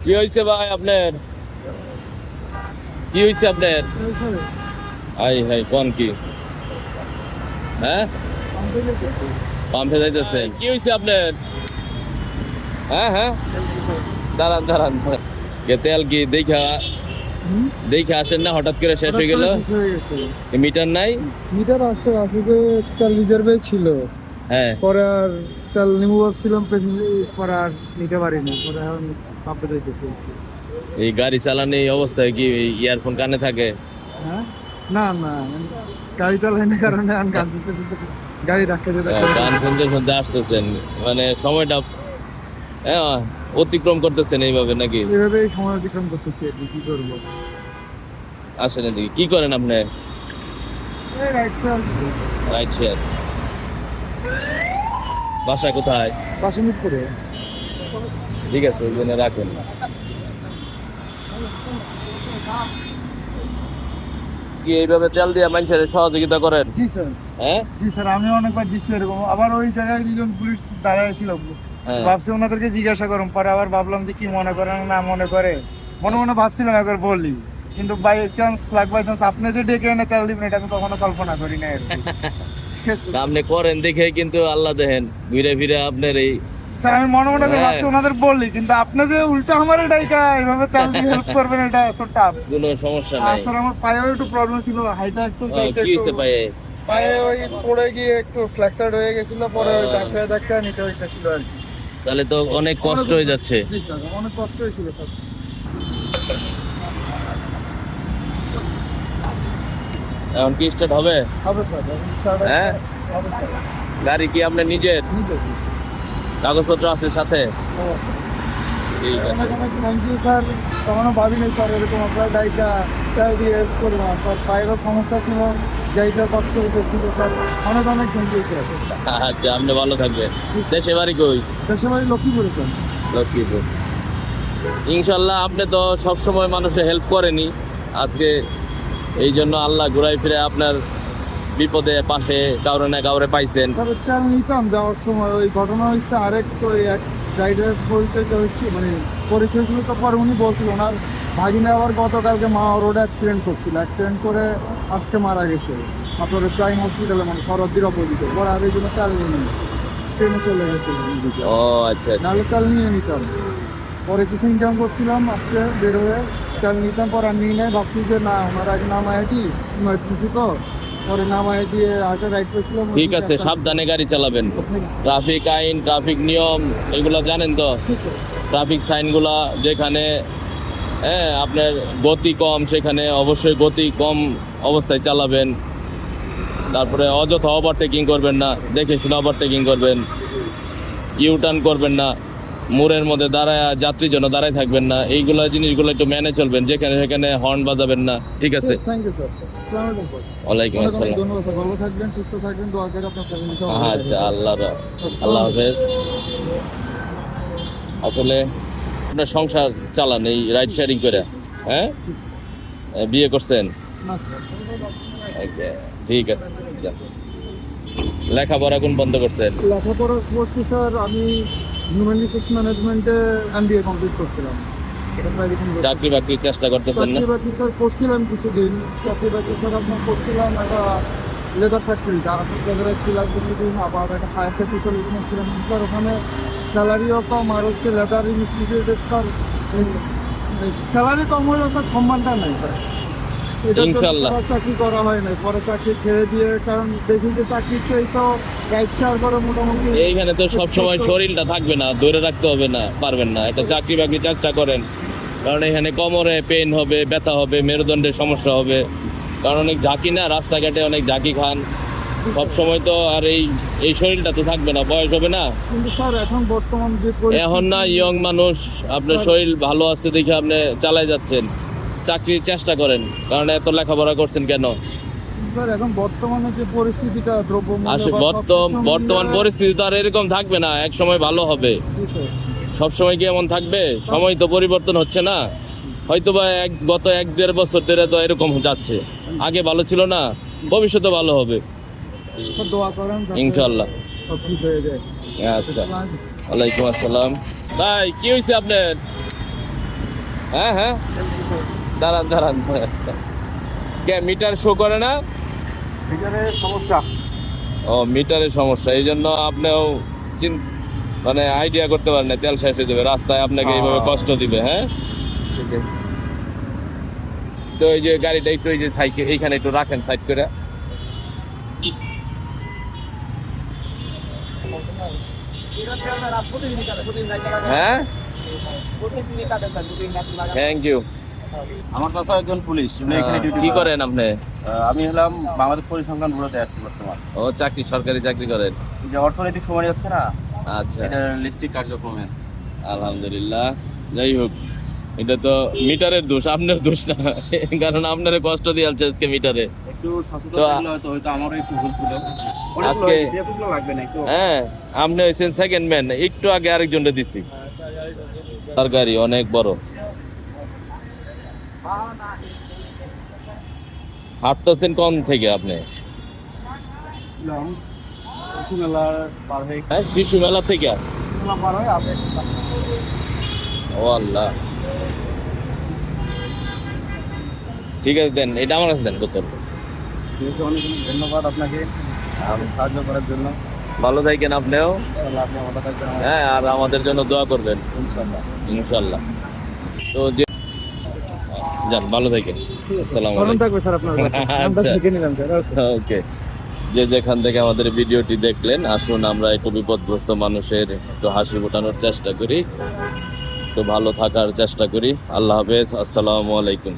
কি হয়েছে ভাই আপনার? কি হয়েছে আপনার? আই হাই কোন কি? হ্যাঁ? পাম্পে যাইতেছেন। কি হয়েছে আপনার? হ্যাঁ হ্যাঁ? দাঁড়ান দাঁড়ান। কে তেল কি দেখা দেখে আসেন না হঠাৎ করে শেষ হয়ে গেল? মিটার নাই? মিটার আসছে আসে যে তেল রিজার্ভে ছিল। পরে আর তেল নিমু ভাবছিলাম পরে আর নিতে পারিনি পরে এখন পাম্পে যাইতেছি এই গাড়ি চালানো এই অবস্থায় কি ইয়ারফোন কানে থাকে? হ্যাঁ? না না গাড়ি চালাই না কারণে আমি গান গাড়ি ধাক্কা দিয়ে ধাক্কা গান শুনতে শুনতে আসতেছেন। মানে সময়টা হ্যাঁ, অতিক্রম করতেছেন এইভাবে নাকি? এভাবে সময় অতিক্রম করতেছি আর কি, করব? আসেন এদিকে কি করেন আপনি? রাইট সাইড রাইট শেয়ার বাসা কোথায়? মিট করে ঠিক আছে ওই জন্য রাখেন। কি এইভাবে তেল দিয়ে মানুষের সহযোগিতা করেন? জি স্যার। হ্যাঁ? জি স্যার আমি অনেকবার দিচ্ছি এরকম। আবার ওই জায়গায় দুজন পুলিশ দাঁড়ায় ছিল। হ্যাঁ। ভাবছি ওনাদেরকে জিজ্ঞাসা করুন। পরে আবার ভাবলাম যে কি মনে করে না মনে করে। মনে মনে ভাবছিলাম একবার বলি। কিন্তু বাই চান্স লাগ বাই চান্স আপনি যে ডেকে এনে তেল দিবেন এটা আমি কখনো কল্পনা করি না আপনি করেন দেখে কিন্তু আল্লাহ দেখেন। ঘুরে ফিরে আপনার এই স্যার আমি মনে মনে করে হ্যাঁ। ভাবছি ওনাদের বললি কিন্তু আপনি যে উল্টা আমার এইভাবে তেল দিয়ে হেল্প করবেন এটা সো টাফ কোনো সমস্যা নাই। স্যার আমার পায়েও একটু প্রবলেম ছিল হাইটা একটু চাইতে কি হয়েছে পায়ে? পায়ে ওই পড়ে গিয়ে একটু ফ্লেক্সার হয়ে গেছিল পরে ওই। ধাক্কা ধাক্কা নিতে হইতেছিল আর কি। তাহলে তো অনেক কষ্ট হয়ে যাচ্ছে। অনেক কষ্ট হয়েছিল স্যার। এখন কি স্টার্ট হবে? হ্যাঁ? গাড়ি কি আপনার নিজের? নিজে কাগজপত্র আছে সাথে? ঠিক আছে। থ্যাংক ইউ স্যার ভাবিনি স্যার এরকম আপনার স্যার দিয়ে হেল্প করব স্যার পায়েরও সমস্যা ছিল যাইতে কষ্ট স্যার অনেক অনেক থ্যাংক ইউ স্যার আচ্ছা আপনি ভালো থাকবেন। দেশে বাড়ি কই? দেশে বাড়ি লক্ষ্মীপুরে স্যার লক্ষ্মীপুর। ইনশাল্লাহ আপনি তো সব সময় মানুষের হেল্প করেনি আজকে এই জন্য আল্লাহ ঘুরাই ফিরে আপনার বিপদে পাশে কাউরে না কাউরে পাইছেন। তবে তেল নিতাম যাওয়ার সময় ওই ঘটনা হচ্ছে আরেক ওই এক রাইডার পরিচয় হচ্ছে মানে পরিচয় ছিল তো পরে উনি বলছিল ওনার ভাগিনা আবার গতকালকে মা রোডে অ্যাক্সিডেন্ট করছিল অ্যাক্সিডেন্ট করে আজকে মারা গেছে। আপনার প্রাইম হসপিটালে মানে শরদ্দির অপোজিটে পরে আর এই জন্য তেল নিয়ে নিই। ট্রেনে চলে গেছে। ও আচ্ছা আচ্ছা। নাহলে তেল নিয়ে নিতাম। পরে কিছু ইনকাম করছিলাম আজকে বের হয়ে তেল নিতাম পরে আর নিয়ে নেয় ভাবছি যে না আমার আগে নামায় দিই ইমার্জেন্সি তো? পরে নামায় দিয়ে আরেকটা রাইড পেয়েছিলাম ঠিক আছে সাবধানে গাড়ি চালাবেন। ট্রাফিক আইন ট্রাফিক নিয়ম এগুলো জানেন তো? ট্রাফিক সাইনগুলা যেখানে হ্যাঁ আপনার গতি কম সেখানে অবশ্যই গতি কম অবস্থায় চালাবেন। তারপরে অযথা ওভারটেকিং করবেন না দেখে শুনে ওভারটেকিং করবেন। ইউ টার্ন করবেন না। মোড়ের মধ্যে দাঁড়ায় যাত্রী জন্য দাঁড়ায় থাকবেন না এইগুলো জিনিসগুলো একটু মেনে চলবেন যেখানে সেখানে হর্ন বাজাবেন না ঠিক আছে? থ্যাংক ইউ স্যার ওয়ালাইকুম আসসালাম। ভালো থাকবেন সুস্থ থাকবেন দোয়া করে আপনার ফ্যামিলি আচ্ছা। আল্লাহ আল্লাহ হাফেজ। আসলে আপনার সংসার চালান এই রাইড শেয়ারিং করে হ্যাঁ? বিয়ে করছেন? ঠিক আছে লেখাপড়া কোন বন্ধ করছেন? লেখাপড়া করছি স্যার আমি হিউম্যান রিসোর্স ম্যানেজমেন্টে এমবিএ কমপ্লিট করছিলাম। চাকরি বাকরি চেষ্টা করতেছেন না? চাকরি বাকরি স্যার করছিলাম কিছুদিন। চাকরি বাকরি স্যার আপনার করছিলাম একটা লেদার ফ্যাক্টরিতে আরাফাত লেদারে ছিলাম কিছুদিন আবার একটা ফায়ার সেফটি সলিউশনে ছিলাম। স্যার ওখানে স্যালারিও কম আর হচ্ছে লেদার ইনস্টিটিউটের স্যার। স্যালারি কম হলেও স্যার সম্মানটা নেই। স্যার ইনশাল্লাহ। চাকরি করা হয় না পরে চাকরি ছেড়ে দিয়ে কারণ দেখি যে চাকরির চেয়ে তো এইখানে তো সব সময় শরীরটা থাকবে না ধরে রাখতে হবে না পারবেন না। একটা চাকরি বাকরি চেষ্টা করেন। কারণ এখানে কোমরে পেন হবে ব্যথা হবে মেরুদণ্ডের সমস্যা হবে। কারণ অনেক ঝাঁকি না রাস্তাঘাটে অনেক ঝাঁকি খান। সব সময় তো আর এই এই শরীরটা তো থাকবে না বয়স হবে না। এখন বর্তমান এখন না ইয়ং মানুষ আপনার শরীর ভালো আছে দেখে আপনি চালাই যাচ্ছেন। চাকরির চেষ্টা করেন কারণ এত লেখাপড়া করছেন কেন? স্যার এখন বর্তমানে যে পরিস্থিতিটা পরিস্থিতি তো আর এরকম থাকবে না এক সময় ভালো হবে। সব সময় কি এমন থাকবে? সময় তো পরিবর্তন হচ্ছে না। হয়তো বা এক গত এক দেড় বছর ধরে তো এরকম যাচ্ছে। আগে ভালো ছিল না ভবিষ্যতে ভালো হবে। ইনশাল্লাহ আচ্ছা। ওয়ালাইকুম আসসালাম। ভাই কি হয়েছে আপনার? হ্যাঁ হ্যাঁ। দাঁড়ান দাঁড়ান। কে মিটার শো করে না? এখানে সমস্যা। ও মিটারের সমস্যা। এই জন্য আপনিও মানে আইডিয়া করতে পারেন না তেল শেষ হয়ে যাবে। রাস্তায় আপনাকে এইভাবে। কষ্ট দিবে হ্যাঁ? তো এই যে গাড়িটা একটু এই যে সাইকেল এইখানে একটু রাখেন সাইড করে। হ্যাঁ? থ্যাংক ইউ আমার চাচা একজন পুলিশ উনি এখানে ডিউটি কি করেন আপনি? আমি হলাম বাংলাদেশ পরিসংখ্যান ব্যুরোতে আসছি বর্তমান। ও চাকরি সরকারি চাকরি করেন? যে অর্থনৈতিক সময় যাচ্ছে না আচ্ছা। এটা লিস্টিক কার্যক্রমে আছে। আলহামদুলিল্লাহ। যাই হোক এটা তো মিটারের দোষ আপনার দোষ না। কারণ আপনার কষ্ট দিয়ে আলছে আজকে মিটারে। একটু সচেতন তো- হয়তো হয়তো আমারও একটু ভুল ছিল। আজকে- লাগবে না হ্যাঁ আপনি হয়েছেন সেকেন্ড ম্যান একটু আগে আরেকজনটা দিছি। সরকারি অনেক বড়। হাঁটতেছেন কোন থেকে আপনি? পার হয়ে শিশু মেলা থেকে। ও আল্লাহ। ঠিক আছে দেন এটা আমার কাছে দেন বোতল ঠিক আছে অনেক ধন্যবাদ আপনাকে সাহায্য করার জন্য। ভালো থাকেন আপনিও। আপনি হ্যাঁ আর আমাদের জন্য দোয়া করবেন। ইনশাআল্লাহ। ইনশাল্লাহ তো যে যান ভালো থাকেন। আসসালামু আচ্ছা। ওকে। যে যেখান থেকে আমাদের ভিডিওটি দেখলেন আসুন আমরা একটু বিপদগ্রস্ত মানুষের একটু হাসি ফোটানোর চেষ্টা করি। একটু ভালো থাকার চেষ্টা করি। আল্লাহ হাফেজ। আসসালামু আলাইকুম।